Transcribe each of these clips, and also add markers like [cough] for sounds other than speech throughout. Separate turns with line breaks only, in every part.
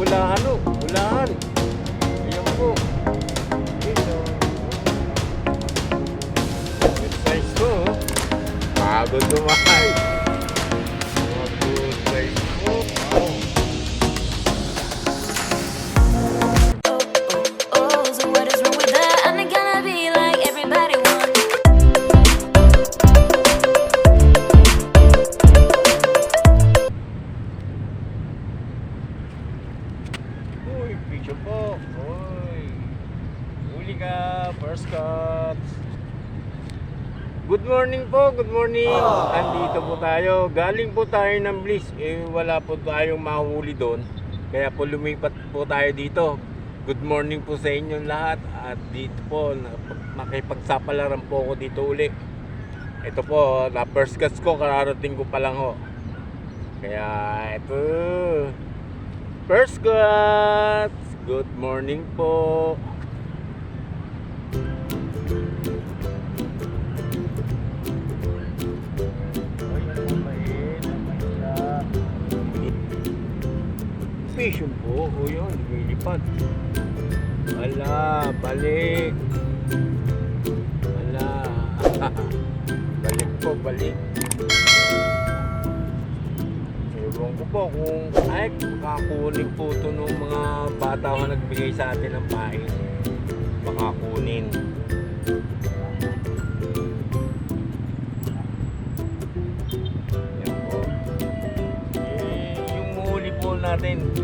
Bulahan o. Bulahan. Ayan po. Ito. Good size to. oh. Pagod dumahay. Cut. Good morning po, good morning. Andito po tayo. Galing po tayo ng Bliss. Eh, wala po tayong mahuli doon. Kaya po lumipat po tayo dito. Good morning po sa inyong lahat. At dito po, makipagsapalaran po ako dito uli. Ito po, na first cuts ko, kararating ko pa lang ho. Kaya ito, First cuts! Good morning po! Vision po, o yun, lumilipad. Wala, balik. Wala. [laughs] balik po, balik. Ewan ko po kung ay makakunin po ito ng mga bata ko nagbigay sa atin ng pain. Makakunin. Eh, yung natin,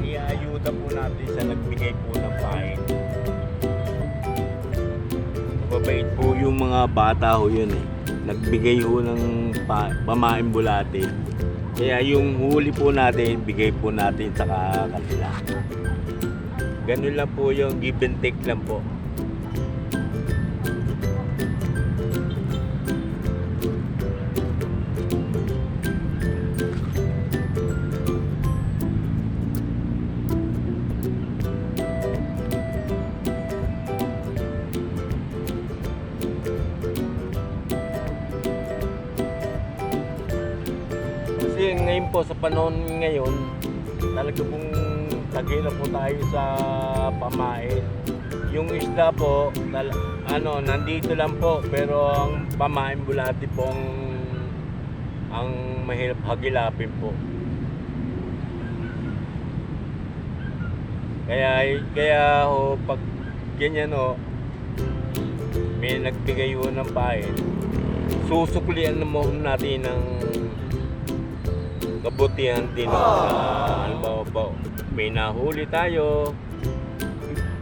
yung mga bata ho yun eh. Nagbigay ho ng pa, pamain bulate. Kaya yung huli po natin, bigay po natin sa ka- kanila. Ganun lang po yung give and take lang po. Sa panahon ngayon, talaga pong tagila po tayo sa pamain. Yung isda po, tal- ano, nandito lang po, pero ang pamain bulati po ang, mahirap hagilapin po. Kaya, kaya ho, pag ganyan ho, may nagbigay ho ng pain, susuklian naman natin ng kabutihan din sa halimbawa po may nahuli tayo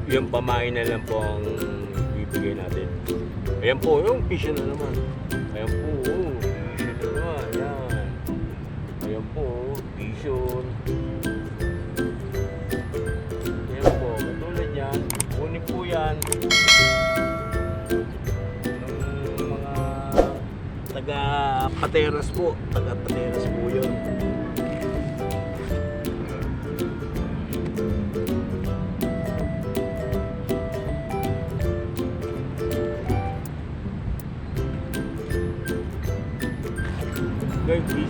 yung pamain na lang po ang bibigay natin. Ayan po yung fish na naman. Ayan po oh, fish na naman yan ayan po vision ayan po katulad yan yan. Ng mga taga Pateras po taga Pateras po yun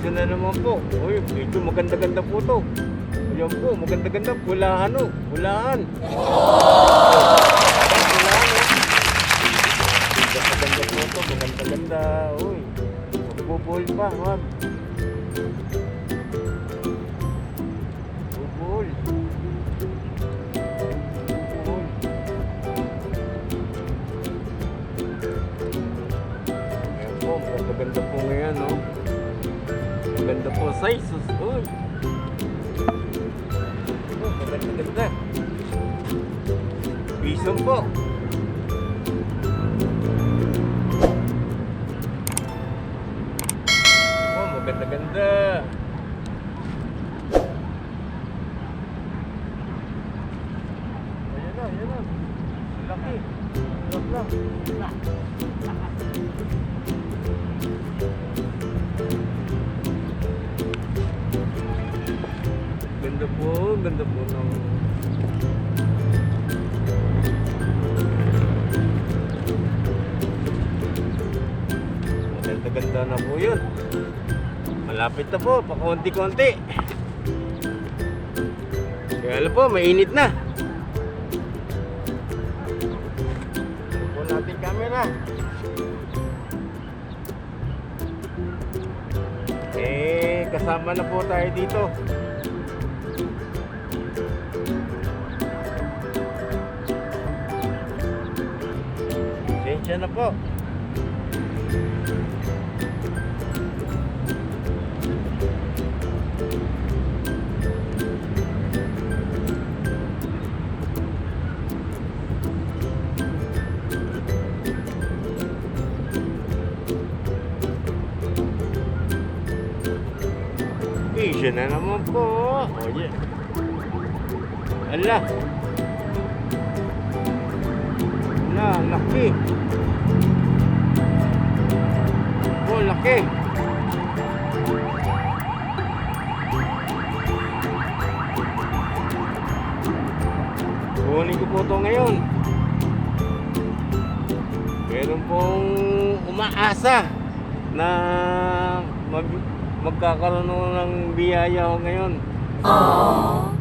Isa na naman po. Uy, ito maganda-ganda po to. Ayan po, maganda-ganda. Pulahan o. Pulahan. Pulahan o. Maganda-ganda po to. Maganda-ganda. Uy, magbubol pa. Wag. Bubol. Ayan po, maganda-ganda po ngayon, no? Maganda po size. sus- Uy. Oh, maganda-ganda. Bison po. Oh, maganda-ganda. Ayan na, ayan na. Laki. Lak lang. Ganda po, ganda po ng Maganda-ganda na po yun. Malapit na po, pa konti-konti. Kaya alam po, mainit na. Po natin camera. Eh, kasama na po tayo dito. Pasensya na po. Asia na naman po. O, yeah. Ala. Ala, laki. Laki. Kunin ko po ito ngayon. Meron pong umaasa na mag magkakaroon ng biyaya ako ngayon.
Aww.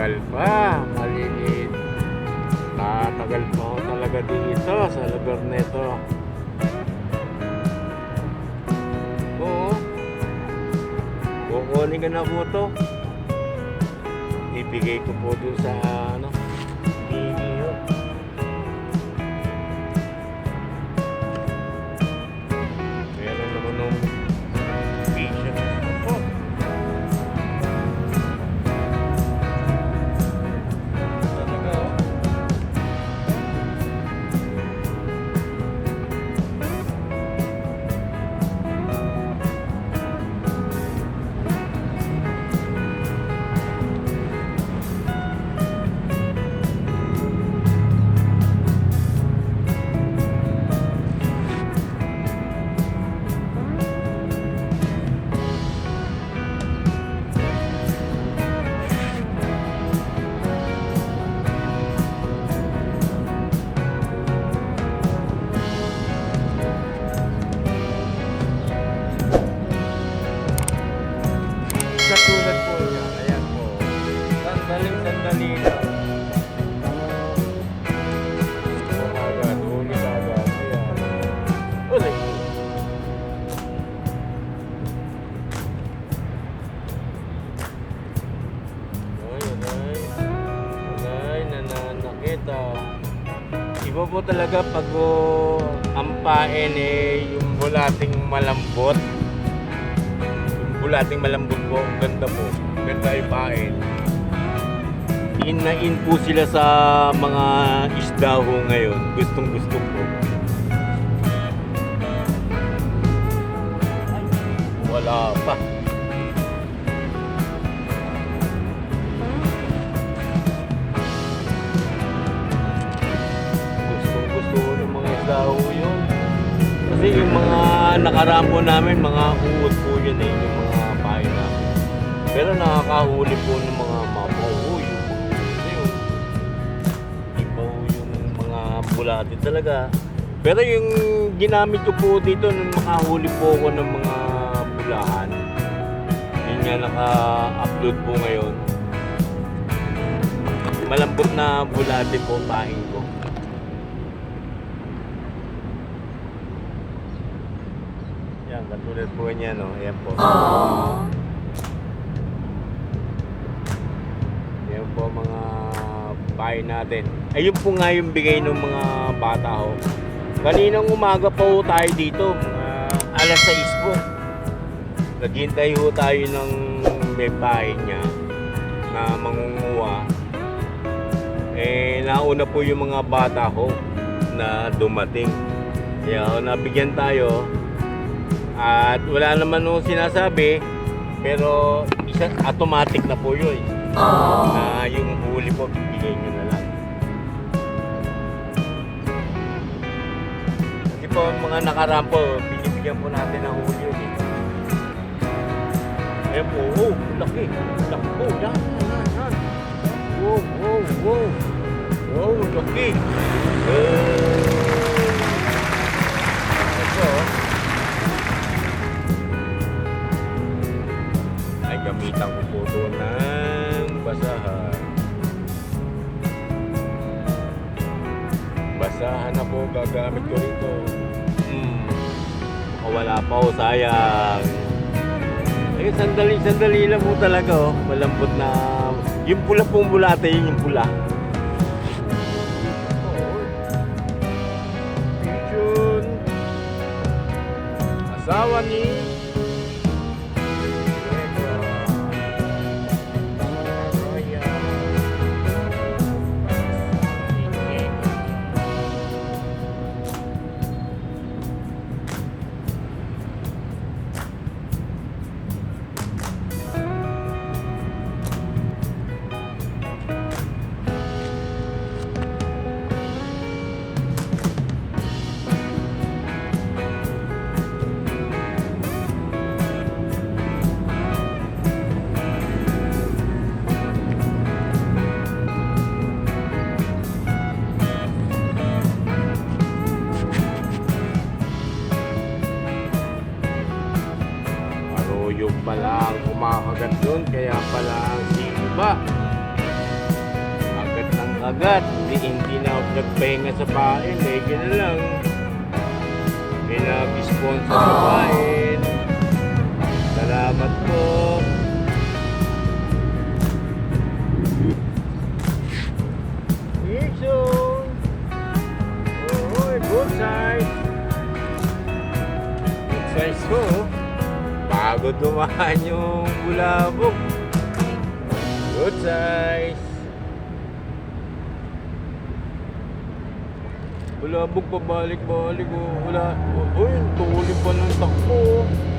Matagal pa. Maliliit. Tatagal pa ako talaga dito sa lugar nito. Oo. Kukunin ko na po to. Ibigay ko po dun sa ano, Katulad po niya, ayan po. Sandaling sandali lang. Ah. Iba po talaga pag oh, ampain eh, yung bulating malambot yung bulating malambot po, ang ganda po. Ganda ipain. In na in po sila sa mga isda ho ngayon. Gustong gusto po. Wala pa. Gustong gusto ng mga isda ho yung mga nakarambo namin, mga uod po yun eh, yung mga pain. Pero nakakahuli po ng mga. Kasi yung iba yung mga bulati talaga. Pero yung ginamit ko po dito nung makahuli po ako ng mga bulahan, yun nga naka-upload po ngayon. Malambot na bulati po paing ko. Yan, katulad po niya, no? Ayan po.
Aww.
Po mga bahay natin. Ayun po nga yung bigay ng mga bata ho. Kaninang umaga pa ho tayo dito, mga alas 6 po. Naghintay ho tayo ng may bahay niya na mangunguha. Eh, nauna po yung mga bata ho na dumating. Kaya ho, nabigyan tayo. At wala naman ho sinasabi, pero isa, automatic na po yun.
Aww.
na yung huli po, bibigay nyo na lang. Kasi po, mga nakarampo, binibigyan po natin ng huli yun eh. Ayan po, oh, laki. Laki po, yan, yan, yan. Wow, wow, wow. Wow, laki. Eh. Ito, oh. Na po gagamit ko rito. Hmm. Wala pa oh, sayang. Eh, sandali, sandali lang po talaga oh. Malambot na... Yung pula pong bulate, yun yung pula. Pigeon. Asawa ni... doon, kaya pala ang simba. Agat ng agat, di hindi na ako nagpahinga sa pain, eh, gano'n lang. May nag-sponsor sa pain. Salamat po. Pearson! Oh, good size! Good size ko, oh. Bago dumaan yung bulabog. Good size. Bulabog pabalik-balik oh. Wala. Oh, uy, tuloy pa ng takbo. oh.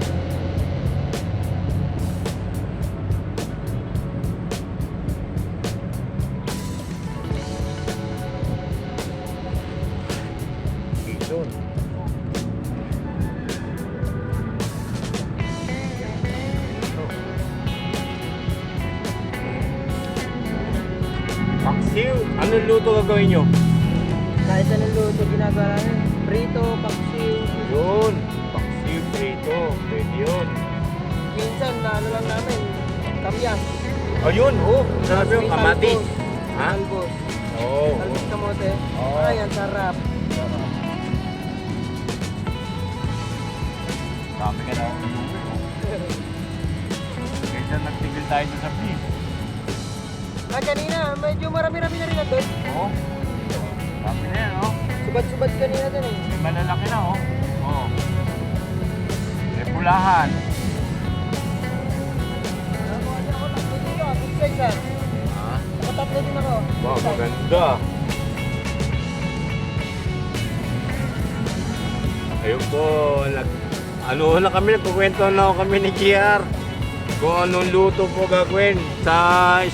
Anong luto gagawin nyo?
Kahit anong luto ginagawa namin. Prito, paksiw.
Yun. Paksiw prito. Pwede yun.
Minsan na ano lang namin. Kamyas.
Ayun, oh. Sabi yung
talbos.
Ha?
Talbos.
Oo. Oh.
Talbos kamote.
Oo.
Ay, ang sarap.
Sabi ka na. Kaysa [laughs] nagtigil tayo sa beef.
Ah, kanina, medyo marami-rami na rin na doon.
Oo. Sabi na yan, oh.
Subad-subad kanina doon eh.
May malalaki na, oh. Oo. May pulahan.
Ako, ano ako, ah. Good size ah.
Ha?
Nakatatlo din ako.
Wow,
Good size.
maganda. Ayun po, nag, ano na kami, nagkukwento na ako kami ni GR. Kung anong luto po gagawin sa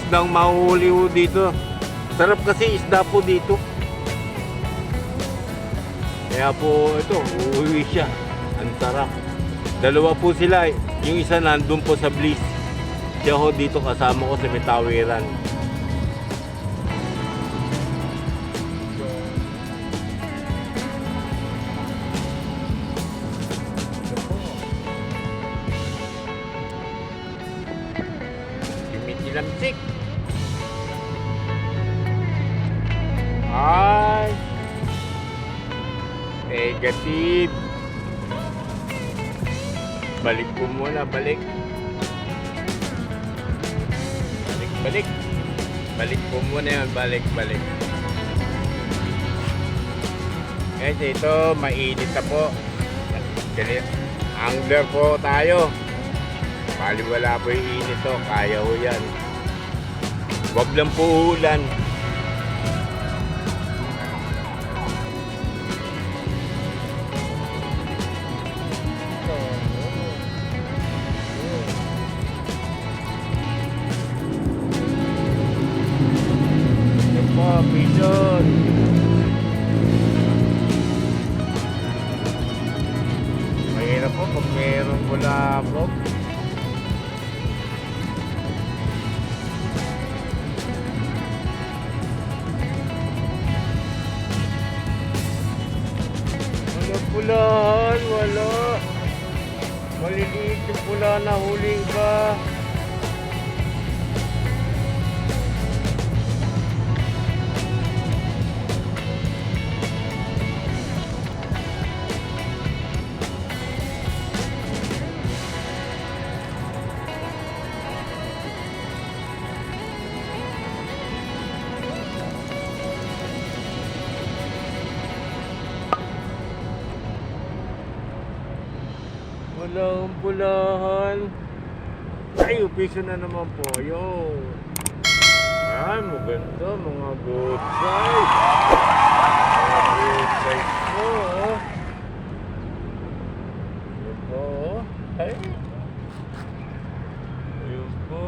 isdang mahuli po dito. Sarap kasi isda po dito. Kaya po, ito, uuwi siya. Ang sarap. Dalawa po sila. Yung isa nandun po sa Bliss. Siya ho dito kasama ko sa Metawiran. Balik ko muna, balik. Balik, balik. Balik ko muna yun, balik, balik. Guys, ito, mainit na po. Angler po tayo. Paliwala po yung init to, kaya ho yan. Huwag lang po ulan. Walang pulahan. Ay, piso na naman po. Ayun. Ay, maganda. Mga good size. Mga good size po. oh. Ayun po. oh. Ay. Ayun po.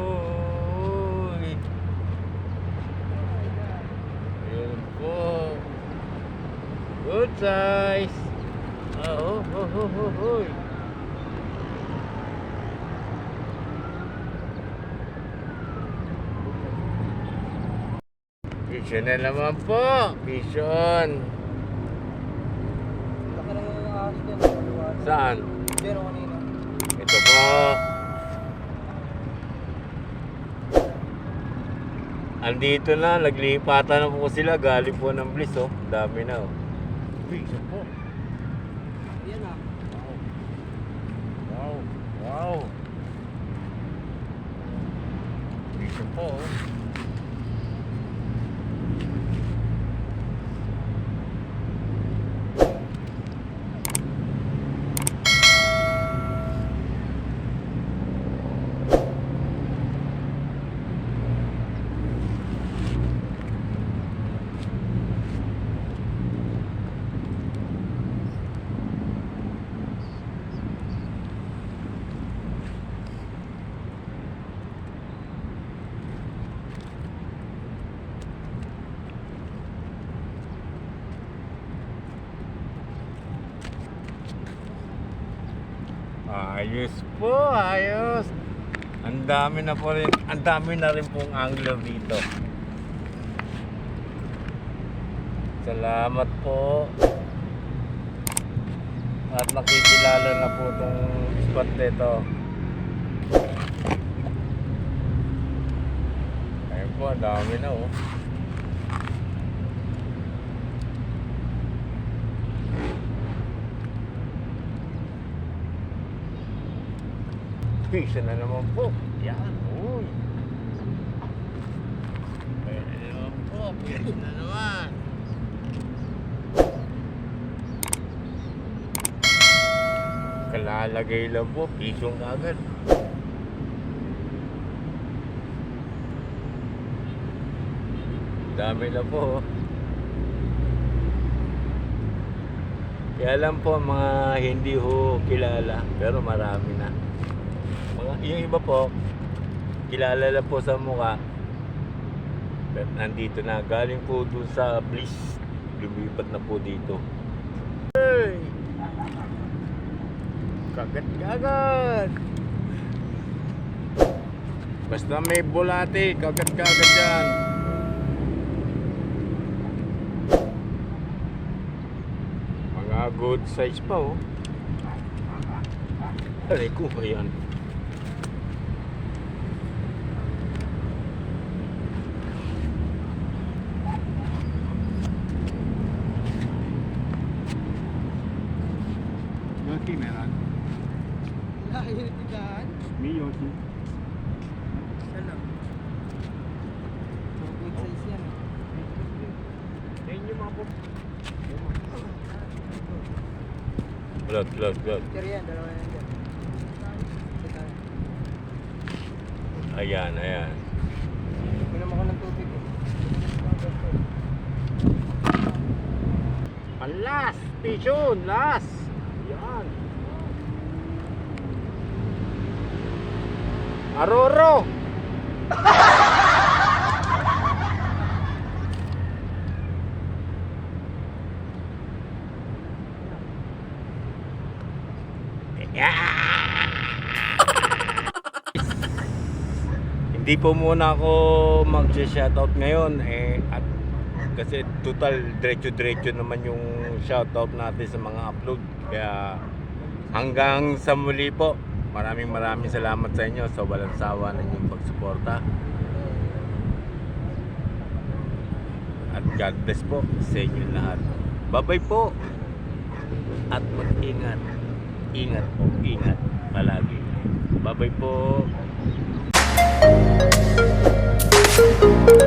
Uy. Ayun po. Good size. Ah, oh, oh, oh, oh, oh. Vision na naman po. Vision.
Laki. Maliwanag.
Saan?
Dyan o kanina.
Ito po. Andito na, naglipatan na po sila. Galing po ng Bliss, oh. Dami na, oh. Vision po.
Yan ah.
Wow. Wow. Vision po, oh. Ayos po, ayos. Ang dami na po rin, ang dami na rin pong angler dito. Salamat po. At nakikilala na po itong spot nito. Ayun po, ang dami na oh. Fish na naman po. Yan, uy. Pwede naman po, fish na naman. Kalalagay lang po, pisong agad. Dami na po. oh. Kaya lang po mga hindi ho kilala, pero marami na. Yung iba po, kilala lang po sa mukha. Pero nandito na. Galing po dun sa Bliss. Lumipat na po dito. Hey! Kagat-kagat! Basta may bulate, kagat-kagat yan. Mga good size pa oh. Aray ko ba yan?
Yoshi meron.
Lahi na tigaan.
May Yoshi.
Isa lang. Mga good size yan ah.
Yan yung mga po.
Yan dyan. Ito.
Ayan, ayan.
Minom ako ng tubig eh.
Ang last! Pigeon! Last! Yan! Aroro! [laughs] Hindi po muna ako mag-shoutout ngayon eh at kasi total diretso-diretso naman yung shoutout natin sa mga upload kaya hanggang sa muli po Maraming maraming salamat sa inyo sa walang sawa ng inyong pagsuporta. At God bless po sa inyong lahat. Bye-bye po. At mag-ingat. Ingat po, ingat palagi. Bye-bye po. Música